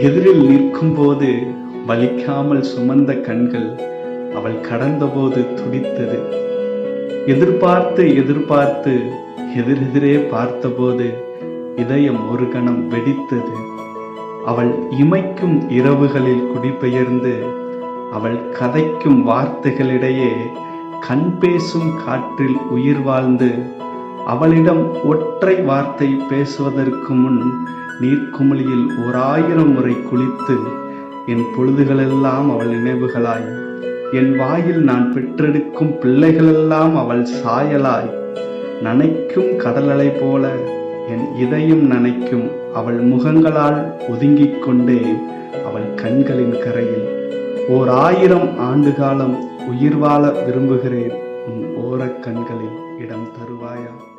எதிரில் நிற்கும் போது வலிக்காமல் சுமந்த கண்கள் அவள் கடந்தபோது துடித்தது. எதிர்பார்த்து எதிர்பார்த்து எதிரெதிரே பார்த்தபோது இதயம் ஒரு கணம் வெடித்தது. அவள் இமைக்கும் இரவுகளில் குடிபெயர்ந்து அவள் கதைக்கும் வார்த்தைகளிடையே கண் பேசும் காற்றில் உயிர் வாழ்ந்து அவளிடம் ஒற்றை வார்த்தை பேசுவதற்கு முன் நீர்க்குமிழியில் ஓர் ஆயிரம் முறை குளித்து என் பொழுதுகளெல்லாம் அவள் நினைவுகளாய். என் வாயில் நான் பெற்றெடுக்கும் பிள்ளைகளெல்லாம் அவள் சாயலாய். நனைக்கும் கடலலை போல என் இதயம் நனைக்கும் அவள் முகங்களால் ஒதுங்கிக் கொண்டே அவள் கண்களின் கரையில் ஓர் ஆயிரம் ஆண்டு காலம் உயிர் வாழ விரும்புகிறேன். உன் ஓரக் கண்களில் இடம் தருவாயா?